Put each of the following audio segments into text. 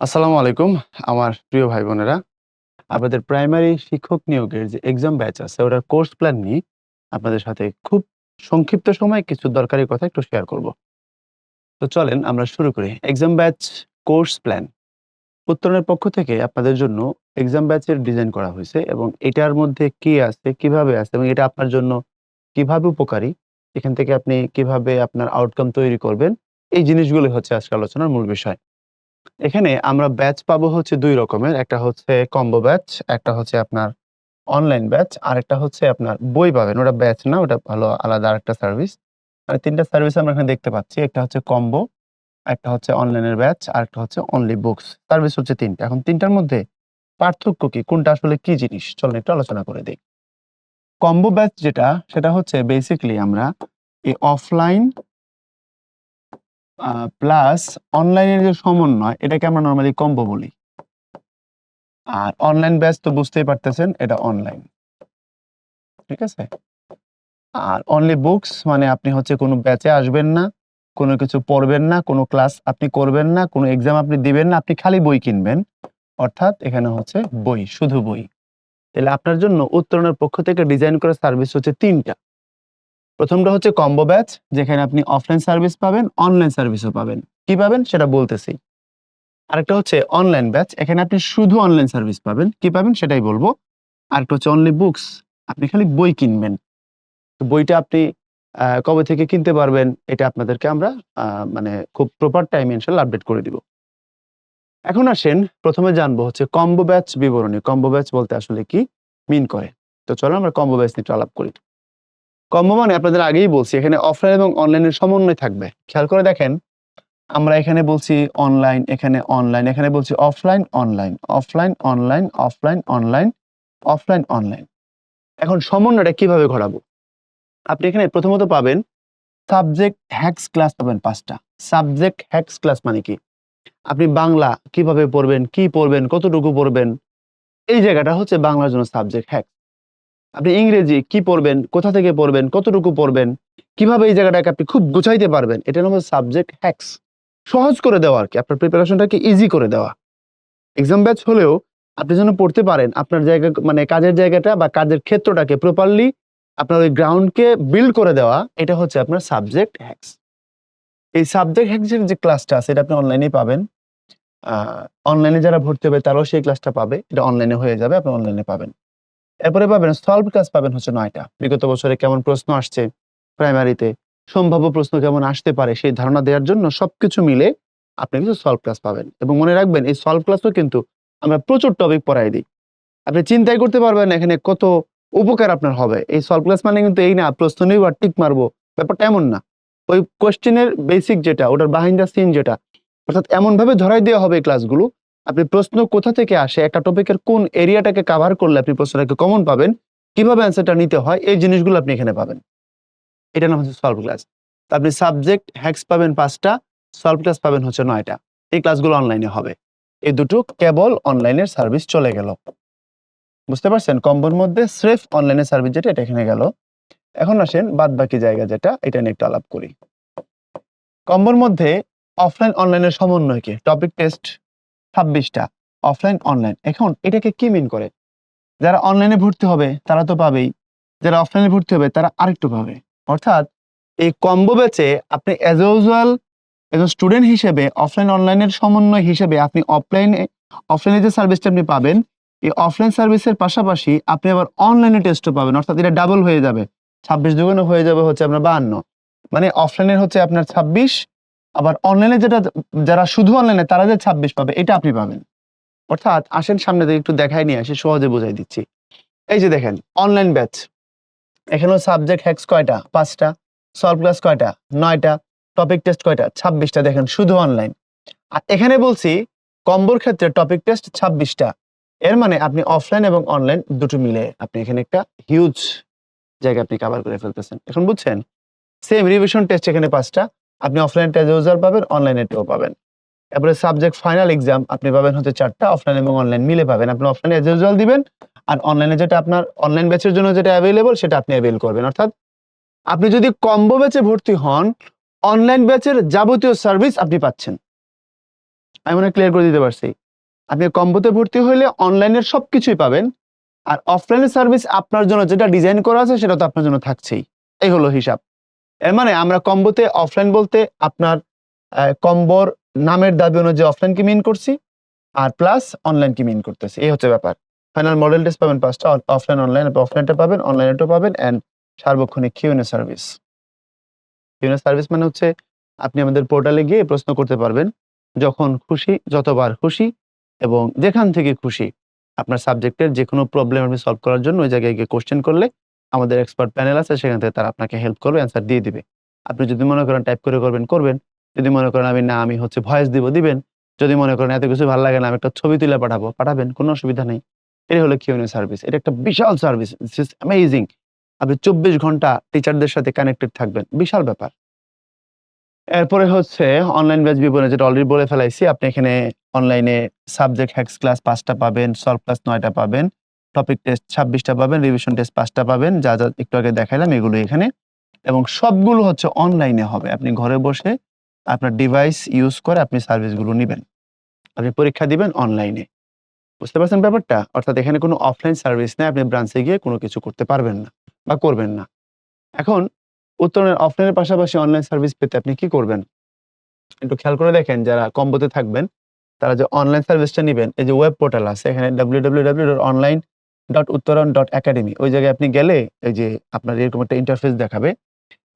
আসসালামু আলাইকুম, আমার প্রিয় ভাই বোনেরা। আপনাদের প্রাইমারি শিক্ষক নিয়োগের যে এক্সাম ব্যাচ আছে, ওটার কোর্স প্ল্যান নিয়ে আপনাদের সাথে খুব সংক্ষিপ্ত সময় কিছু দরকারি কথা একটু শেয়ার করব। তো চলেন আমরা শুরু করি। এক্সাম ব্যাচ কোর্স প্ল্যান উত্তরণের পক্ষ থেকে আপনাদের জন্য এক্সাম ব্যাচের ডিজাইন করা হয়েছে এবং এটার মধ্যে কি আছে, কীভাবে আছে এবং এটা আপনার জন্য কীভাবে উপকারী, এখান থেকে আপনি কীভাবে আপনার আউটকাম তৈরি করবেন, এই জিনিসগুলো হচ্ছে আজকে আলোচনার মূল বিষয়। এখানে আমরা ব্যাচ পাবো হচ্ছে দুই রকমের। একটা হচ্ছে কম্বো ব্যাচ, একটা হচ্ছে আপনার অনলাইন ব্যাচ, আর একটা হচ্ছে আপনার বই পাবেন। ওটা ব্যাচ না, ওটা ভালো আলাদা আরেকটা সার্ভিস। মানে ৩ টা সার্ভিস আমরা এখানে দেখতে পাচ্ছি। একটা হচ্ছে কম্বো, একটা হচ্ছে অনলাইনের ব্যাচ, আর একটা হচ্ছে অনলি বুকস। সার্ভিস হচ্ছে তিনটা এখন তিনটার মধ্যে পার্থক্য কি? কোনটা আসলে কি জিনিস? চলেন একটু আলোচনা করে দেই। কম্বো ব্যাচ যেটা, সেটা হচ্ছে বেসিক্যালি আমরা এই অফলাইন প্লাস অনলাইনের যে সমন্বয়, এটাকে আমরা নর্মালি কম্বো বলি। আর অনলাইন ব্যাচ তো বুঝতেই পারতেছেন, এটা অনলাইন। ঠিক আছে? আর অনলি বুকস মানে আপনি হচ্ছে কোনো ব্যাচে আসবেন না, কোনো কিছু পড়বেন না, কোনো ক্লাস আপনি করবেন না, কোনো এক্সাম আপনি দিবেন না, আপনি খালি বই কিনবেন। অর্থাৎ এখানে হচ্ছে বই, শুধু বই। তাহলে আপনার জন্য উত্তরণের পক্ষ থেকে ডিজাইন করা সার্ভিস হচ্ছে ৩ টা। ১ম টা হচ্ছে কম্বো ব্যাচ, যেখানে আপনি অফলাইন সার্ভিস পাবেন, অনলাইন সার্ভিসও পাবেন। কি পাবেন? সেটা বলতেছি। আরেকটা হচ্ছে অনলাইন ব্যাচ, এখানে আপনি শুধু অনলাইন সার্ভিস পাবেন। কি পাবেন? সেটাই বলব আরেকটা হচ্ছে অনলি বুকস, আপনি খালি বই কিনবেন। তো বইটা আপনি কবে থেকে কিনতে পারবেন, এটা আপনাদেরকে আমরা মানে খুব প্রপার টাইমে ইনশাআল্লাহ আপডেট করে দিব। এখন আসেন প্রথমে জানব হচ্ছে কম্বো ব্যাচ বিবরণী। কম্বো ব্যাচ বলতে আসলে কি মিন করে? তো চলো আমরা কম্বো ব্যাচ নিয়ে আলাপ করি। কম্বো মানে আপনাদের আগেই বলছি এখানে অফলাইন এবং অনলাইনের সমন্বয় থাকবে। খেয়াল করে দেখেন, আমরা এখানে বলছি অনলাইন, এখানে অনলাইন, এখানে বলছি offline, online, offline, online, offline, online, offline, online. এখন সমন্বয়টা কীভাবে ঘটাবো? আপনি এখানে প্রথমত পাবেন সাবজেক্ট হ্যাক্স ক্লাস পাবেন পাঁচটা সাবজেক্ট হ্যাক্স ক্লাস মানে কি? আপনি বাংলা কীভাবে পড়বেন, কি পড়বেন, কতটুকু পড়বেন? এই জায়গাটা হচ্ছে বাংলার জন্য সাবজেক্ট হ্যাক্স। আপনি ইংরেজি কি পড়বেন, কোথা থেকে পড়বেন, কতটুকু পড়বেন, কীভাবে এই জায়গাটাকে আপনি খুব গুছাইতে পারবেন, এটা নাম সাবজেক্ট হ্যাক্স। সহজ করে দেওয়া আর কি আপনার প্রিপারেশনটাকে ইজি করে দেওয়া। এক্সাম ব্যাচ হলেও আপনি যেন পড়তে পারেন, আপনার জায়গা মানে কাজের জায়গাটা বা কাজের ক্ষেত্রটাকে প্রপারলি আপনার ওই গ্রাউন্ডকে বিল্ড করে দেওয়া, এটা হচ্ছে আপনার সাবজেক্ট হ্যাক্স। এই সাবজেক্ট হ্যাক্সের যে ক্লাসটা আছে, এটা আপনি অনলাইনেই পাবেন। অনলাইনে যারা ভর্তি হবে তারাও সেই ক্লাসটা পাবে। এটা অনলাইনে হয়ে যাবে, আপনি অনলাইনে পাবেন। এরপরে পাবেন সলভড ক্লাস পাবেন হচ্ছে ৯ টা। বিগত বছরে কেমন প্রশ্ন আসছে প্রাইমারিতে, সম্ভাব্য প্রশ্ন কেমন আসতে পারে সেই ধারণা দেওয়ার জন্য সবকিছু মিলে আপনি কিছু সলভ ক্লাস পাবেন। এবং মনে রাখবেন এই সলভ ক্লাসও কিন্তু আমরা প্রচুর টপিক পড়াই দিই। আপনি চিন্তাই করতে পারবেন এখানে কত উপকার আপনার হবে। এই সলভ ক্লাস মানে কিন্তু এই না প্রশ্ন নিব আর টিক মারবো। ব্যাপারটা এমন না। ওই কোয়েশ্চেনের বেসিক যেটা, ওটার বিহাইন্ড দ্য সিন যেটা, অর্থাৎ এমনভাবে ধরায় দেওয়া হবে ক্লাসগুলো, আপনি প্রশ্ন কোথা থেকে আসে, একটা টপিকের কোন এরিয়াটাকে কভার করলে আপনি প্রশ্নটাকে কমন পাবেন, কীভাবে অ্যান্সারটা নিতে হয়, এই জিনিসগুলো আপনি এখানে পাবেন। এটার নাম হচ্ছে সলভ ক্লাস। আপনি সাবজেক্ট হ্যাক্স পাবেন ৫ টা, সলভ ক্লাস পাবেন হচ্ছে ৯ টা। এই ক্লাসগুলো অনলাইনে হবে। এই দুটো কেবল অনলাইনের সার্ভিস চলে গেল। বুঝতে পারছেন? কম্বোর মধ্যে স্রেফ অনলাইনের সার্ভিস যেটা এটা এখানে গেল। এখন আসেন বাদ বাকি জায়গা যেটা, এটা নিয়ে একটু আলাপ করি। কম্বোর মধ্যে অফলাইন অনলাইনের সমন্বয়কে টপিক টেস্ট ২৬ টা, অফলাইন অনলাইন। এখন এটাকে কি মিন করে? যারা অনলাইনে ভর্তি হবে তারা তো পাবেই। যারা অফলাইনে ভর্তি হবে তারা আরেকটু পাবে। অর্থাৎ এই কম্বো ব্যাচে আপনি অ্যাজ ইউজুয়াল একজন স্টুডেন্ট হিসেবে অফলাইন অনলাইনের সমন্বয় হিসেবে আপনি অফলাইনে অফলাইনে যে সার্ভিসটা আপনি পাবেন, এই অফলাইন সার্ভিসের পাশাপাশি আপনি আবার অনলাইনে টেস্টও পাবেন। অর্থাৎ এটা ডাবল হয়ে যাবে। ২৬ দুগুণে হয়ে যাবে হচ্ছে আপনার ৫২। মানে অফলাইনের হচ্ছে আপনার ২৬ আবার অনলাইনে যেটা, যারা শুধু অনলাইনে তারা যে ২৬ পাবে, এটা আপনি পাবেন। অর্থাৎ আসেন সামনে থেকে একটু দেখায় নিয়ে আসি, সহজে বুঝাই দিচ্ছি। এই যে দেখেন অনলাইন ব্যাচ। এখানেও সাবজেক্ট হ্যাক্স কয়টা? ৫ টা। সলভ ক্লাস কয়টা? নয়টা টপিক টেস্ট কয়টা? ছাব্বিশটা দেখেন, শুধু অনলাইন। আর এখানে বলছি কম্বোর ক্ষেত্রে টপিক টেস্ট ছাব্বিশটা এর মানে আপনি অফলাইন এবং অনলাইন দুটো মিলে আপনি এখানে একটা হিউজ জায়গা আপনি কভার করে ফেলতেছেন। এখন বুঝছেন? সেম রিভিশন টেস্ট এখানে ৫ টা। আপনি অফলাইনটা অ্যাজ ইউজুয়াল পাবেন, অনলাইনেরটাও পাবেন। এরপরে সাবজেক্ট ফাইনাল এক্সাম আপনি পাবেন হচ্ছে চারটা অফলাইন এবং অনলাইন মিলে পাবেন। আপনি অফলাইনে অ্যাজ দিবেন। আর অনলাইনে যেটা আপনার অনলাইন ব্যাচের জন্য যেটা অ্যাভেলেবল সেটা আপনি এভেইল করবেন। অর্থাৎ আপনি যদি কম্বো ব্যাচে ভর্তি হন, অনলাইন ব্যাচের যাবতীয় সার্ভিস আপনি পাচ্ছেন। আমি মনে ক্লিয়ার করে দিতে পারছি আপনি কম্বোতে ভর্তি হইলে অনলাইনের সব কিছুই পাবেন আর অফলাইনের সার্ভিস আপনার জন্য যেটা ডিজাইন করা আছে সেটা তো আপনার জন্য থাকছেই এই হলো হিসাব এর মানে আমরা কম্বোতে অফলাইন বলতে আপনার কম্বোর নামের দাবি অনুযায়ী অফলাইনকে মিন করছি, আর প্লাস অনলাইনকে মিন করতেছি। এই হচ্ছে ব্যাপার। ফাইনাল মডেল টেস্ট পাবেন পাঁচটা অফলাইন অনলাইন অফলাইনটা পাবেন অনলাইনেটা পাবেন অ্যান্ড সার্বক্ষণিক কিউনে সার্ভিস কিউএনএ সার্ভিস মানে হচ্ছে আপনি আমাদের পোর্টালে গিয়ে প্রশ্ন করতে পারবেন, যখন খুশি, যতবার খুশি, এবং যেখান থেকে খুশি আপনার সাবজেক্টের যে কোনো প্রবলেম আপনি সলভ করার জন্য ওই জায়গায় গিয়ে কোশ্চেন করলে আমাদের এক্সপার্ট প্যানেল আছে, সেখান থেকে তারা আপনাকে হেল্প করবে অ্যান্সার দিয়ে দিবে। আপনি যদি মনে করেন টাইপ করে করবেন করবেন। যদি মনে করেন আমি, না, আমি হচ্ছে ভয়েস দিব, দিবেন। যদি মনে করেন এত কিছু ভালো লাগে না, আমি একটা ছবি তুলে পাঠাবো, পাঠাবেন, কোনো অসুবিধা নেই। এটা হলো কিউএনএ সার্ভিস এটা একটা বিশাল সার্ভিস অ্যামেজিং আপনি চব্বিশ ঘণ্টা টিচারদের সাথে কানেক্টেড থাকবেন, বিশাল ব্যাপার। এরপরে হচ্ছে অনলাইন ব্যাচ বিবরণী, যেটা অলরেডি বলে ফেলাইছি, আপনি এখানে অনলাইনে সাবজেক্ট হ্যাক্স ক্লাস পাঁচটা পাবেন সলভ ক্লাস নয়টা পাবেন। টপিক টেস্ট ছাব্বিশটা পাবেন রিভিশন টেস্ট পাঁচটা পাবেন, যা যা একটু আগে দেখাইলাম এগুলো এখানে। এবং সবগুলো হচ্ছে অনলাইনে হবে। আপনি ঘরে বসে আপনার ডিভাইস ইউজ করে আপনি সার্ভিসগুলো নেবেন। আপনি পরীক্ষা দিবেন অনলাইনে বুঝতে পারছেন ব্যাপারটা? অর্থাৎ এখানে কোনো অফলাইন সার্ভিস নেই, আপনি ব্রাঞ্চে গিয়ে কোনো কিছু করতে পারবেন না বা করবেন না। এখন উত্তরণের অফলাইনের পাশাপাশি অনলাইন সার্ভিস পেতে আপনি কি করবেন? একটু খেয়াল করে দেখেন, যারা কম্বোতে থাকবেন, তারা যে অনলাইন সার্ভিসটা নেবেন, এই যে ওয়েব পোর্টাল আছে, এখানে W W W dot online dot Uttoron dot academy ওই জায়গায় আপনি গেলে এই যে আপনার এরকম একটা ইন্টারফেস দেখাবে।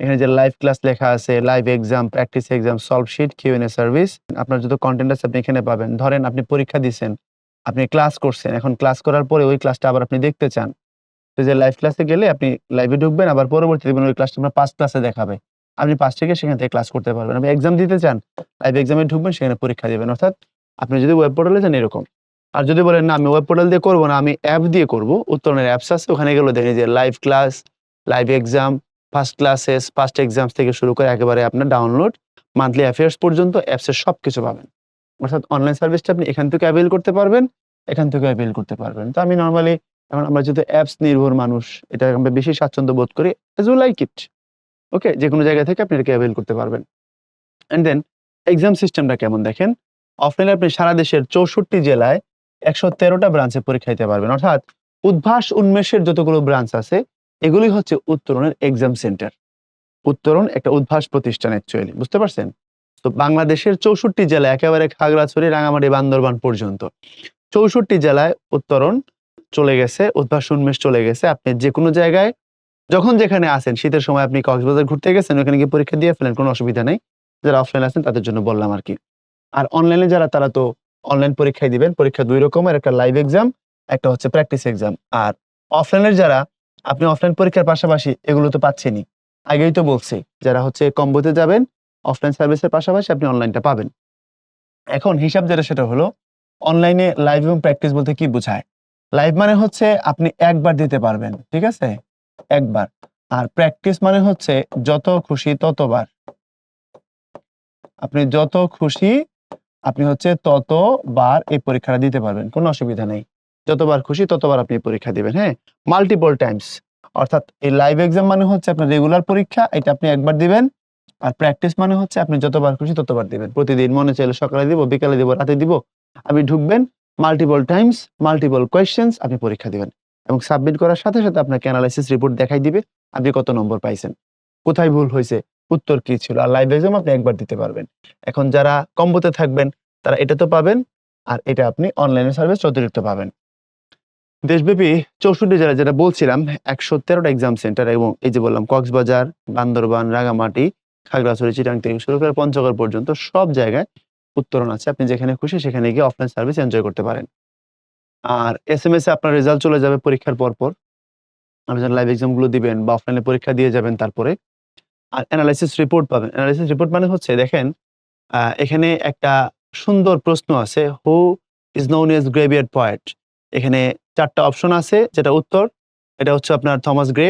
এখানে যে লাইভ ক্লাস লেখা আছে live exam practice exam solve sheet QnA service আপনার যত কন্টেন্ট আছে আপনি এখানে পাবেন। ধরেন আপনি পরীক্ষা দিচ্ছেন আপনি ক্লাস করছেন। এখন ক্লাস করার পরে ওই ক্লাসটা আবার আপনি দেখতে চান। তো যে লাইভ ক্লাসে গেলে আপনি লাইভে ঢুকবেন, আবার পরবর্তী দেখবেন ওই ক্লাসটা আপনার পাঁচ ক্লাসে দেখাবে। আপনি পাঁচ থেকে সেখান থেকে ক্লাস করতে পারবেন। আপনি এক্সাম দিতে চান লাইভ এক্সামে ঢুকবেন, সেখানে পরীক্ষা দেবেন। অর্থাৎ আপনি যদি ওয়েব পোর্টালে যান এরকম। আর যদি বলেন, না, আমি ওয়েব পোর্টাল দিয়ে করব না, আমি অ্যাপ দিয়ে করব, উত্তরণের অ্যাপস আছে, ওখানে গেলে দেখেন যে live class live exam first classes first exams থেকে শুরু করে একেবারে আপনার ডাউনলোড মান্থলি অ্যাফেয়ার্স পর্যন্ত অ্যাপসের সব কিছু পাবেন। অর্থাৎ অনলাইন সার্ভিসটা আপনি এখান থেকে অ্যাভেল করতে পারবেন, এখান থেকে অ্যাভেল করতে পারবেন। তো আমি নর্মালি এখন আমরা যেহেতু অ্যাপস নির্ভর মানুষ, এটা আমরা বেশি স্বাচ্ছন্দ্য বোধ করি as you like it okay যে কোনো জায়গা থেকে আপনি এটাকে অ্যাভেল করতে পারবেন। অ্যান্ড দেন এক্সাম সিস্টেমটা কেমন দেখেন? অফলাইনে আপনি সারা দেশের চৌষট্টি জেলায় একশো তেরোটা ব্রাঞ্চে পরীক্ষা দিতে পারবেন। অর্থাৎ উদ্ভাস উন্মেষের যতগুলো ব্রাঞ্চ আছে এগুলি হচ্ছে উত্তরণের এক্সাম সেন্টার উত্তরণ একটা উদ্ভাস প্রতিষ্ঠান অ্যাকচুয়ালি বুঝতে পারছেন? তো বাংলাদেশের চৌষট্টি জেলা একেবারে খাগড়াছড়ি, রাঙামাটি, বান্দরবান পর্যন্ত, চৌষট্টি জেলায় উত্তরণ চলে গেছে, উদ্ভাস উন্মেষ চলে গেছে। আপনি যে কোনো জায়গায়, যখন যেখানে আসেন শীতের সময় আপনি কক্সবাজার ঘুরতে গেছেন, ওখানে গিয়ে পরীক্ষা দিয়ে ফেলেন, কোনো অসুবিধা নেই। যারা অফলাইন আছেন, তাদের জন্য বললাম আর কি। আর অনলাইনে যারা, তারা তো অনলাইন পরীক্ষায় দিবেন। পরীক্ষা দুই রকমের, একটা লাইভ এক্সাম একটা হচ্ছে প্র্যাকটিস এক্সাম আর অফলাইনের যারা, আপনি অফলাইন পরীক্ষার পাশাপাশি এগুলো তো পাচ্ছেনই। আগেই তো বলছি, যারা হচ্ছে কম্বোতে যাবেন অফলাইন সার্ভিসের পাশাপাশি আপনি অনলাইনটা পাবেন। এখন হিসাব যেটা, সেটা হলো অনলাইনে লাইভ এবং প্র্যাকটিস বলতে কি বোঝায়? লাইভ মানে হচ্ছে আপনি একবার দিতে পারবেন, ঠিক আছে? একবার। আর প্র্যাকটিস মানে হচ্ছে যত খুশি ততবার। আপনি যত খুশি আপনি হচ্ছে ততবার এই পরীক্ষাটা দিতে পারবেন, কোনো অসুবিধা নেই। যতবার খুশি ততবার আপনি পরীক্ষা দিবেন হ্যাঁ? মাল্টিপল টাইমস অর্থাৎ এই লাইভ এক্সাম মানে হচ্ছে আপনার রেগুলার পরীক্ষা, এটা আপনি একবার দিবেন। আর প্র্যাকটিস মানে হচ্ছে আপনি যতবার খুশি ততবার দিবেন। প্রতিদিন মনে চাইলে সকালে দিব, বিকালে দিব, রাতে দিব, আপনি ঢুকবেন মাল্টিপল টাইমস মাল্টিপল কোয়েশ্চেন্স আপনি পরীক্ষা দিবেন। এবং সাবমিট করার সাথে সাথে আপনাকে অ্যানালাইসিস রিপোর্ট দেখাই দিবে, আপনি কত নম্বর পাইছেন। কোথায় ভুল হয়েছে, উত্তর কি ছিল? আর লাইভ এক্সাম আপনি একবার দিতে পারবেন। এখন যারা কম্বোতে থাকবেন তারা এটা তো পাবেন আর এটা আপনি অনলাইনে সার্ভিস অতিরিক্ত পাবেন। দেশব্যাপী চৌষট্টি জেলা যেটা বলছিলাম, একশো তেরোটা এক্সাম সেন্টার এবং এই যে বললাম কক্সবাজার, বান্দরবান রাঙামাটি খাগড়াছড়ি, চিটাং থেকে শুরু করে পঞ্চগড় পর্যন্ত সব জায়গায় উত্তরণ আছে। আপনি যেখানে খুশি সেখানে গিয়ে অফলাইন সার্ভিস এনজয় করতে পারেন। আর এস এম এস এ আপনার রেজাল্ট চলে যাবে পরীক্ষার পর পর। আপনি যখন লাইভ এক্সামগুলো দিবেন বা অফলাইনে পরীক্ষা দিয়ে যাবেন তারপরে। আর অ্যানালাইসিস রিপোর্ট পাবেন। অ্যানালাইসিস রিপোর্ট মানে হচ্ছে, দেখেন এখানে একটা সুন্দর প্রশ্ন আছে হু ইজ নোন এজ গ্রেভিয়ার পয়েন্ট এখানে চারটা অপশন আছে, যেটা উত্তর, এটা হচ্ছে আপনার থমাস গ্রে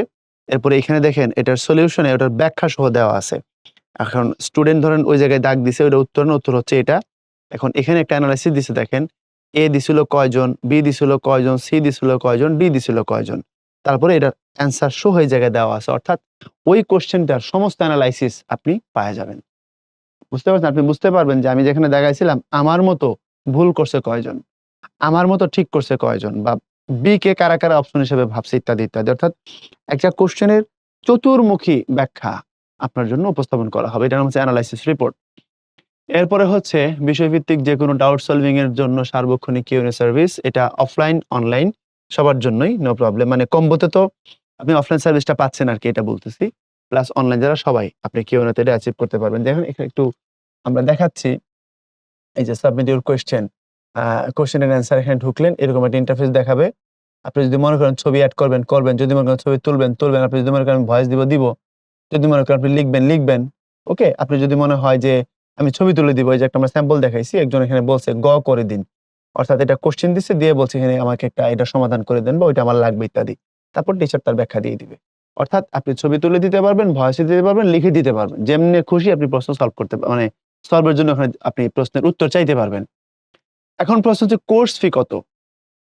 এরপরে এখানে দেখেন এটার সলিউশনে ওটার ব্যাখ্যা সহ দেওয়া আছে। এখন স্টুডেন্ট ধরেন ওই জায়গায় দাগ দিছে ওটা উত্তর না, উত্তর হচ্ছে এটা। এখন এখানে একটা অ্যানালাইসিস দিছে, দেখেন এ দিছিল কয়জন বি দিছিল কয়জন সি দিছিল কয়জন ডি দিছিল কয়জন। তারপরে এটার অ্যান্সার শো হয়ে জায়গায় দেওয়া আছে, অর্থাৎ ওই কোশ্চেনটার সমস্ত অ্যানালাইসিস আপনি পাওয়া যাবেন। বুঝতে পারছেন? আপনি বুঝতে পারবেন যে আমি যেখানে দেখাইছিলাম আমার মতো ভুল করছে কয়জন? আমার মতো ঠিক করছে কয়জন? বা বি কে কারা, কারা অপশন হিসেবে ভাবছে ইত্যাদি, ইত্যাদি। অর্থাৎ একটা কোয়েশ্চেনের চতুর্মুখী ব্যাখ্যা আপনার জন্য উপস্থাপন করা হবে। নাম হচ্ছে অ্যানালাইসিস রিপোর্ট। এরপরে হচ্ছে বিষয়ভিত্তিক যেকোনো ডাউট সলভিং এর জন্য সার্বক্ষণিক কিউএনএ সার্ভিস। এটা অফলাইন, অনলাইন সবার জন্যই নো প্রবলেম। মানে কম্বোতে তো আপনি অফলাইন সার্ভিসটা পাচ্ছেন আরকি এটা বলতেছি। প্লাস অনলাইন যারা সবাই আপনি কিউএনএ তে এটা অ্যাচিভ করতে পারবেন। দেখেন এখানে একটু আমরা দেখাচ্ছি। এই যে সাবমিট ইউর কোয়েশ্চেন। কোয়েশ্চেন এর অ্যান্সার এখানে ঢুকলেন এরকম একটা ইন্টারফেস দেখাবে। আপনি যদি মনে করেন ছবি এড করবেন, করবেন। যদি মনে করেন ছবি তুলবেন, তুলবেন। আপনি যদি মনে করেন ভয়েস দিব, দিব। যদি মনে করেন আপনি লিখবেন, লিখবেন। ওকে? আপনি যদি মনে হয় যে আমি ছবি তুলে দিব। এই যে একটা আমরা স্যাম্পল দেখাইছি। একজন এখানে বলছে গ করে দিন। অর্থাৎ এটা কোয়েশ্চেন দিচ্ছে দিয়ে বলছে এখানে আমাকে একটা এটা সমাধান করে দেন বা ওইটা আমার লাগবে ইত্যাদি। তারপর টিচার তার ব্যাখ্যা দিয়ে দিবে। অর্থাৎ আপনি ছবি তুলে দিতে পারবেন, ভয়েস দিতে পারবেন, লিখে দিতে পারবেন। যেমনি খুশি আপনি প্রশ্ন সলভ করতে মানে এর জন্য আপনি প্রশ্নের উত্তর চাইতে পারবেন। এখন প্রশ্ন হচ্ছে কোর্স ফি কত?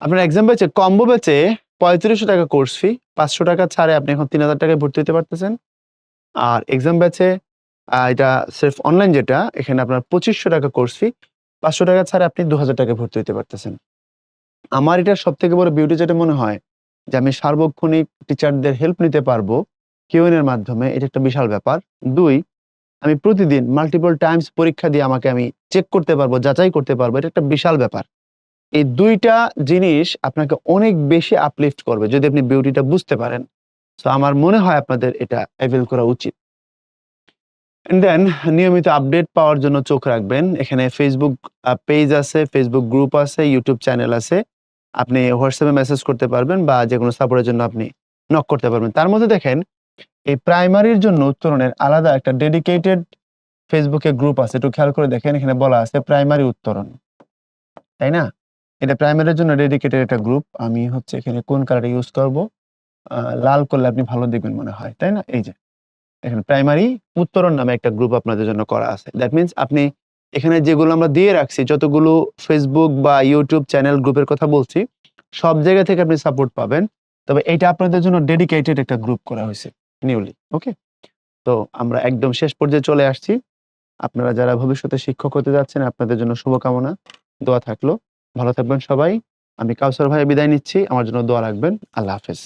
আপনার এক্সাম ব্যাচে কম্বো ব্যাচে ৳৩৫০০ কোর্স ফি। ৳৫০০ ছাড়ে আপনি এখন ৳৩০০০ টাকায় ভর্তি হতে পারতেছেন। আর এক্সাম ব্যাচে আ এটা সির্ফ অনলাইন যেটা, এখানে আপনার ৳২৫০০ কোর্স ফি। ৳৫০০ ছাড়ে আপনি দু হাজার টাকায় ভর্তি হতে পারতেছেন। আমার এটার সবথেকে বড় বিউটি যেটা মনে হয়, যে আমি সার্বক্ষণিক টিচারদের হেল্প নিতে পারব কিউএন মাধ্যমে, এটা একটা বিশাল ব্যাপার। ২ আমি প্রতিদিন মাল্টিপল টাইমস পরীক্ষা দিয়ে আমাকে আমি চেক করতে পারব, যাচাই করতে পারব। এটা একটা বিশাল ব্যাপার। এই দুইটা জিনিস আপনাকে অনেক বেশি আপলিফট করবে যদি আপনি বিউটিটা বুঝতে পারেন। সো আমার মনে হয় আপনাদের এটা এভেইল করা উচিত। দেন নিয়মিত আপডেট পাওয়ার জন্য চোখ রাখবেন। এখানে আ পেজ আছে, ফেসবুক গ্রুপ আছে, ইউটিউব চ্যানেল আছে। আপনি হোয়াটসঅ্যাপে মেসেজ করতে পারবেন বা যেকোনো সাপোর্টের জন্য আপনি নক করতে পারবেন। তার মধ্যে দেখেন এই প্রাইমারির জন্য উত্তরণের আলাদা একটা ডেডিকেটেড এ গ্রুপ আছে। একটু খেয়াল করে দেখেন এখানে বলা আছে প্রাইমারি উত্তরণ। তাই না? এটা প্রাইমারির জন্য ডেডিকেটেড একটা গ্রুপ। আমি হচ্ছে এখানে কোন কালারটা ইউজ করব? লাল করলে আপনি ভালো দেখবেন মনে হয়। তাই না? এই যে। এখানে প্রাইমারি উত্তরণ নামে একটা গ্রুপ আপনাদের জন্য করা আছে। দ্যাট মিনস আপনি এখানে যেগুলো আমরা দিয়ে রাখছি যতগুলো ফেসবুক বা ইউটিউব চ্যানেল গ্রুপের কথা বলছি, সব জায়গা থেকে আপনি সাপোর্ট পাবেন। তবে এটা আপনাদের জন্য ডেডিকেটেড একটা গ্রুপ করা হইছে নিউলি। ওকে? তো আমরা একদম শেষ পর্যায়ে চলে আসছি। আপনারা যারা ভবিষ্যতে শিক্ষক হতে যাচ্ছেন, আপনাদের জন্য শুভকামনা। দোয়া থাকল। ভালো থাকবেন সবাই। আমি কাউসার ভাই বিদায় নিচ্ছি। আমার জন্য দোয়া রাখবেন। আল্লাহ হাফেজ।